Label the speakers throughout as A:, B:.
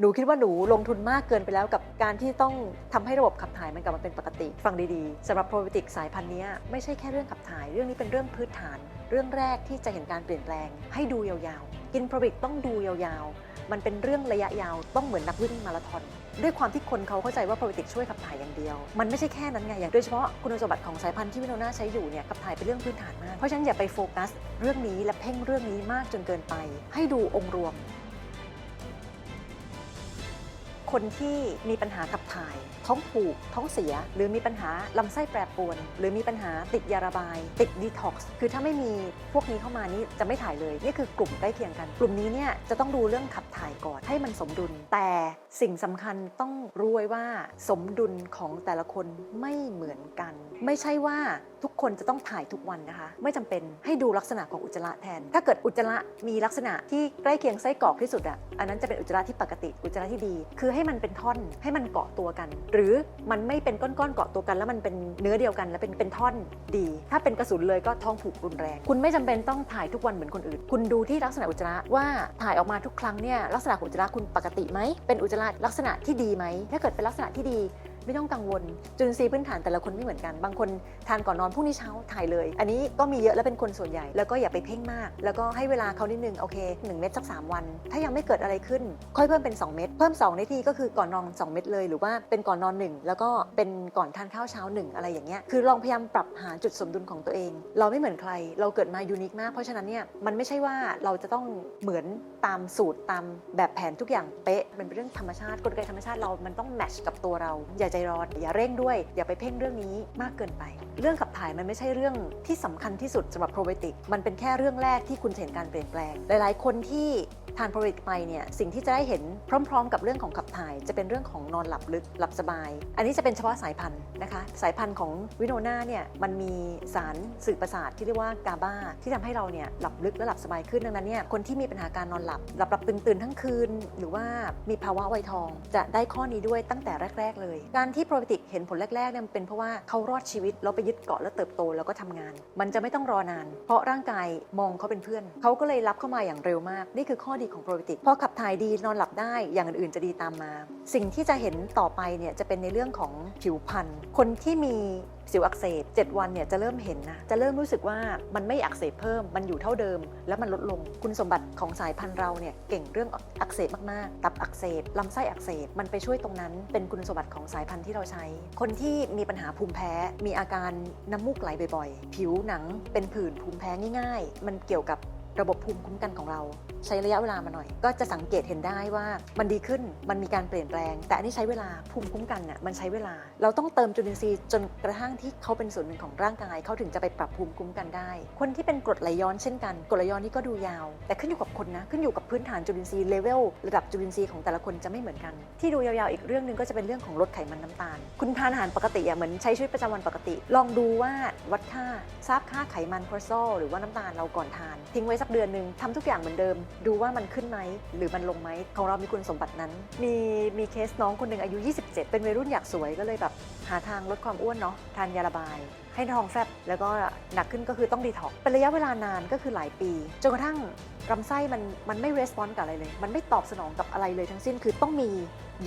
A: หนูคิดว่าหนูลงทุนมากเกินไปแล้วกับการที่ต้องทำให้ระบบขับถ่ายมันกลับมาเป็นปกติ ฟังดีๆสำหรับโปรบิโติกสายพันธุ์นี้ไม่ใช่แค่เรื่องขับถ่าย เรื่องนี้เป็นเรื่องพื้นฐาน เรื่องแรกที่จะเห็นการเปลี่ยนแปลง ให้ดูยาวๆ กินโปรบิโติกต้องดูยาวๆ มันเป็นเรื่องระยะยาวต้องเหมือนนักวิ่งมาราธอนด้วยความที่คนเขาเข้าใจว่าโปรบิติกช่วยขับถ่ายอย่างเดียว มันไม่ใช่แค่นั้นไงอย่างโดยเฉพาะคุณสมบัติของสายพันธุ์ที่วิโนนาใช้อยู่เนี่ยขับถ่ายเป็นเรื่องพื้นฐานมากเพราะฉะนั้นอย่าไปโฟกัส เรื่องนี้และเพ่งเรื่องนี้มากจนเกินไป ให้ดูองค์รวม คนที่มีปัญหาขับถ่าย ท้องผูก ท้องเสีย หรือมีปัญหาลำไส้แปรปรวน หรือมีปัญหาติดยาระบาย ติดดีท็อกซ์ คือถ้าไม่มีพวกนี้เข้ามานี่จะไม่ถ่ายเลย นี่คือกลุ่มใกล้เคียงกัน กลุ่มนี้เนี่ยจะต้องดูเรื่องขับถ่ายก่อนให้มันสมดุล แต่สิ่งสำคัญต้องรู้ไว้ว่าสมดุลของแต่ละคนไม่เหมือนกัน ไม่ใช่ว่าทุกคนจะต้องถ่ายทุกวันนะคะ ไม่จำเป็นให้ดูลักษณะของอุจจาระแทน ถ้าเกิดอุจจาระมีลักษณะที่ใกล้เคียงไส้กรอกที่สุดอะอันนั้นจะเป็นอุจจาระที่ปกติอุจจาระที่ดี คือใให้มันเป็นท่อนให้มันเกาะตัวกัน หรือมันไม่เป็นก้อนๆเกาะตัวกัน แล้วมันเป็นเนื้อเดียวกัน แล้วเป็นเป็นท่อนดี ถ้าเป็นกระสุนเลยก็ท้องผูกรุนแรง คุณไม่จำเป็นต้องถ่ายทุกวันเหมือนคนอื่น คุณดูที่ลักษณะอุจจาระว่าถ่ายออกมาทุกครั้งเนี่ยลักษณะอุจจาระคุณปกติไหมเป็นอุจจาระลักษณะที่ดีไหมถ้าเกิดเป็นลักษณะที่ดี ไม่ต้องกังวล จุลินทรีย์พื้นฐานแต่ละคนไม่เหมือนกัน บางคนทานก่อนนอนพรุ่งนี้เช้าถ่ายเลย อันนี้ก็มีเยอะและเป็นคนส่วนใหญ่ แล้วก็อย่าไปเพ่งมาก แล้วก็ให้เวลาเขานิดนึงโอเค1เม็ดสัก 3 วัน ถ้ายังไม่เกิดอะไรขึ้น ค่อยเพิ่มเป็น 2 เม็ดเพิ่ม2ในทีก็คือก่อนนอน 2 เม็ดเลย หรือว่าเป็นก่อนนอน 1 แล้วก็เป็นก่อนทานข้าวเช้า 1 อะไรอย่างเงี้ยคือลองพยายามปรับหาจุดสมดุลของตัวเอง เราไม่เหมือนใคร เราเกิดมายูนิคมาก เพราะฉะนั้นเนี่ยมันไม่ใช่ว่าเราจะต้องเหมือนตามสูตรตามแบบแผนทุกอย่างเป๊ะมันเป็นเรื่องธรรมชาติกลไกธรรมชาติเรามันต้องแมทช์กับตัวเราอย่าใจร้อน อย่าเร่งด้วย อย่าไปเพ่งเรื่องนี้มากเกินไป เรื่องขับถ่ายมันไม่ใช่เรื่องที่สำคัญที่สุดสำหรับโปรไบติก มันเป็นแค่เรื่องแรกที่คุณเห็นการเปลี่ยนแปลง หลาย ๆ คนที่ทานโปรไบโอติกไปเนี่ย สิ่งที่จะได้เห็นพร้อม ๆ กับเรื่องของขับถ่าย จะเป็นเรื่องของนอนหลับลึก หลับสบาย อันนี้จะเป็นเฉพาะสายพันธุ์นะคะ สายพันธุ์ของวิโนนาเนี่ย มันมีสารสื่อประสาทที่เรียกว่ากาบาที่ทำให้เราเนี่ยหลับลึกและหลับสบายขึ้นดังนั้นเนี่ย คนที่มีปัญหาการนอนหลับ หลับหลับตื่นตื่นๆทั้งคืน หรือว่ามีภาวะไวทอง จะได้ข้อนี้ด้วยตั้งแต่แรก ๆ เลยการที่โปรไบโอติกเห็นผลแรกๆเนี่ยมันเป็นเพราะว่าเขารอดชีวิตแล้วไปยึดเกาะแล้วเติบโตแล้วก็ทำงาน มันจะไม่ต้องรอนาน เพราะร่างกายมองเขาเป็นเพื่อนเขาก็เลยรับเข้ามาอย่างเร็วมาก นี่คือข้อดีของโปรไบโอติกพอขับถ่ายดีนอนหลับได้อย่างอื่นๆจะดีตามมา สิ่งที่จะเห็นต่อไปเนี่ยจะเป็นในเรื่องของผิวพรรณคนที่มี สิวอักเสบ 7 วันเนี่ยจะเริ่มเห็นนะ จะเริ่มรู้สึกว่ามันไม่อักเสบเพิ่ม มันอยู่เท่าเดิม แล้วมันลดลง คุณสมบัติของสายพันธุ์เราเนี่ยเก่งเรื่องอักเสบมากๆ ตับอักเสบ ลำไส้อักเสบ มันไปช่วยตรงนั้น เป็นคุณสมบัติของสายพันธุ์ที่เราใช้ คนที่มีปัญหาภูมิแพ้ มีอาการน้ำมูกไหลบ่อยๆ ผิวหนังเป็นผื่นภูมิแพ้ง่าย ๆ มันเกี่ยวกับ ระบบภูมิคุ้มกันของเรา ใช้ระยะเวลามาหน่อย ก็จะสังเกตเห็นได้ว่ามันดีขึ้นมันมีการเปลี่ยนแปลง แต่อันนี้ใช้เวลาภูมิคุ้มกันน่ะมันใช้เวลา เราต้องเติมจุลินทรีย์จนกระทั่งที่เขาเป็นส่วนหนึ่งของร่างกายเขาถึงจะไปปรับภูมิคุ้มกันได้ คนที่เป็นกรดไหลย้อนเช่นกันกรดไหลย้อนนี่ก็ดูยาว แต่ขึ้นอยู่กับคนนะขึ้นอยู่กับพื้นฐานจุลินทรีย์เลเวลระดับจุลินทรีย์ของแต่ละคนจะไม่เหมือนกัน ที่ดูยาวๆอีกเรื่องหนึ่งก็จะเป็นเรื่องของลดไขมันน้ำตาล คุณทานอาหารปกติอะเหมือนใช้ชีวิตประจำวันปกติ ลองดูว่าวัดค่าทราบค่าไขมันคอเลสเตอรอลหรือว่าน้ำตาลเราก่อนทานทิ้งไว้สักเดือนหนึ่งทำทุกอย่างเหมือนเดิม ดูว่ามันขึ้นไหมหรือมันลงไหมของเรามีคุณสมบัตินั้น มีมีเคสน้องคนหนึ่งอายุ 27 เป็นวัยรุ่นอยากสวยก็เลยแบบหาทางลดความอ้วนเนาะทานยาระบาย ให้ท้องแฟบแล้วก็หนักขึ้นก็คือต้องดีท็อกเป็นระยะเวลานานก็คือหลายปี จนกระทั่งลำไส้มันมันไม่รีสปอนส์กับอะไรเลย มันไม่ตอบสนองกับอะไรเลยทั้งสิ้นคือต้องมี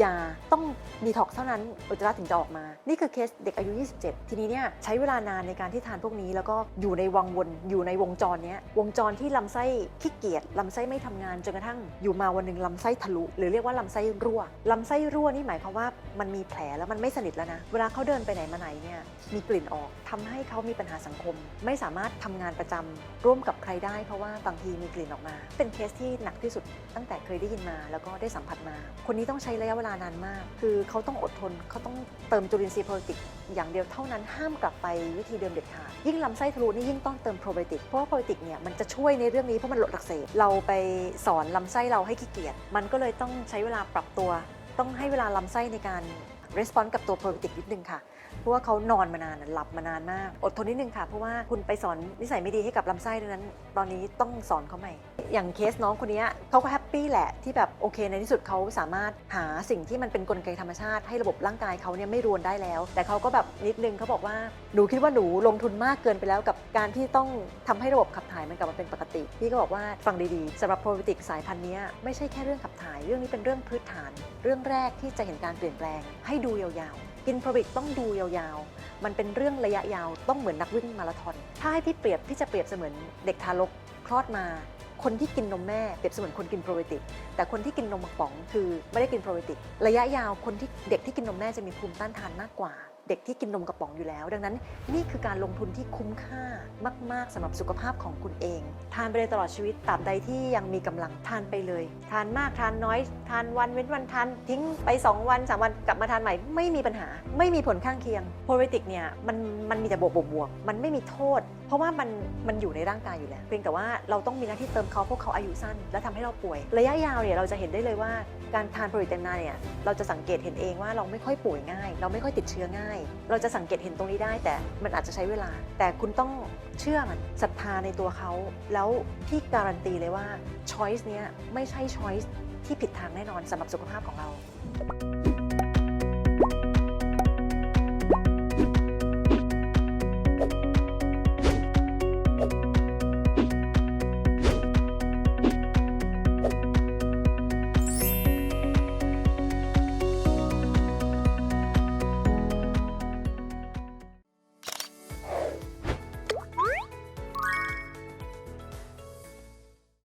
A: ยาต้องดีท็อกเท่านั้นอุจจาระถึงจะออกมา นี่คือเคสเด็กอายุ 27 ทีนี้เนี่ยใช้เวลานานในการที่ทานพวกนี้ แล้วก็อยู่ในวังวนอยู่ในวงจรเนี้ยวงจรที่ลำไส้ขี้เกียจลำไส้ไม่ทำงานจนกระทั่งอยู่มาวันหนึ่งลำไส้ทะลุ หรือเรียกว่าลำไส้รั่วลำไส้รั่วนี่หมายความว่ามันมีแผลแล้วมันไม่สนิทแล้วนะ เวลาเขาเดินไปไหนมาไหนเนี่ยมีกลิ่นออกทำให้เขามีปัญหาสังคม ไม่สามารถทำงานประจำร่วมกับใครได้ เพราะว่าบางทีมีกลิ่นออกมา เป็นเคสที่หนักที่สุดตั้งแต่เคยได้ยินมา แล้วก็ได้สัมผัสมา คนนี้ต้องใช้ระยะเวลานานมาก คือเขาต้องอดทนเขาต้องเติมจุลินทรีย์โปรไบโติกอย่างเดียวเท่านั้นห้ามกลับไปวิธีเดิมเด็ดขาดยิ่งลำไส้ทะลุนี่ยิ่งต้องเติมโปรไบโติกเพราะว่าโปรไบโติกเนี่ยมันจะช่วยในเรื่องนี้เพราะมันลดอักเสบเราไปสอนลำไส้เราให้ขี้เกียจมันก็เลยต้องใช้เวลาปรับตัว ต้องให้เวลาลำไส้ในการรีสปอนส์กับตัวโปรไบโติกนิดนึงค่ะ เพราะว่าเขานอนมานานหลับมานานมาก อดทนนิดนึงค่ะ เพราะว่าคุณไปสอนนิสัยไม่ดีให้กับลำไส้ดังนั้น ตอนนี้ต้องสอนเขาใหม่ อย่างเคสน้องคนนี้เขาก็แฮปปี้แหละที่แบบโอเคในที่สุดเขาสามารถหาสิ่งที่มันเป็นกลไกธรรมชาติให้ระบบร่างกายเขาเนี่ยไม่รวนได้แล้ว แต่เขาก็แบบนิดนึงเขาบอกว่าหนูคิดว่าหนูลงทุนมากเกินไปแล้วกับการที่ต้องทำให้ระบบขับถ่ายมันกลับมาเป็นปกติ พี่ก็บอกว่าฟังดีๆสำหรับโปรบิติกสายพันธุ์นี้ไม่ใช่แค่เรื่องขับถ่ายเรื่องนี้เป็นเรื่องพื้นฐาน เรื่องแรกที่จะเห็นการเปลี่ยนแปลง ให้ดูยาวๆ กินโปรบิกต้องดูยาวๆ มันเป็นเรื่องระยะยาวต้องเหมือนนักวิ่งมาราธอนถ้าให้พี่เปรียบพี่จะเปรียบเสมือนเด็กทารกคลอดมา คนที่กินนมแม่เปรียบเสมือนคนกินโปรไบโอติก แต่คนที่กินนมกระป๋องคือไม่ได้กินโปรไบโอติก ระยะยาวคนที่เด็กที่กินนมแม่จะมีภูมิต้านทานมากกว่า เด็กที่กินนมกระป๋องอยู่แล้ว ดังนั้นนี่คือการลงทุนที่คุ้มค่ามาก ๆสำหรับสุขภาพของคุณเอง ทานไปเลยตลอดชีวิตตราบใดที่ยังมีกำลังทานไปเลย ทานมากทานน้อย ทานวันเว้นวันทานทิ้งไป 2 วัน3วันกลับมาทานใหม่ไม่มีปัญหา ไม่มีผลข้างเคียงโปรไบโอติกเนี่ยมันมันมีแต่บวกบวกบวกมันไม่มีโทษ เพราะว่ามันมันอยู่ในร่างกายอยู่แล้วเพียงแต่ว่าเราต้องมีหน้าที่เติมเขาเพราะเขาอายุสั้น และทำให้เราป่วย ระยะยาวเนี่ยเราจะเห็นได้เลยว่าการทานโปรติกนานเนี่ยเราจะสังเกตเห็นเองว่าเราไม่ค่อยป่วยง่าย เราไม่ค่อยติดเชื้อง่ายเราจะสังเกตเห็นตรงนี้ได้ แต่มันอาจจะใช้เวลา แต่คุณต้องเชื่อมันศรัทธาในตัวเขา แล้วพี่การันตีเลยว่าช้อยส์เนี้ยไม่ใช่ช้อยส์ที่ผิดทางแน่นอนสำหรับสุขภาพของเรา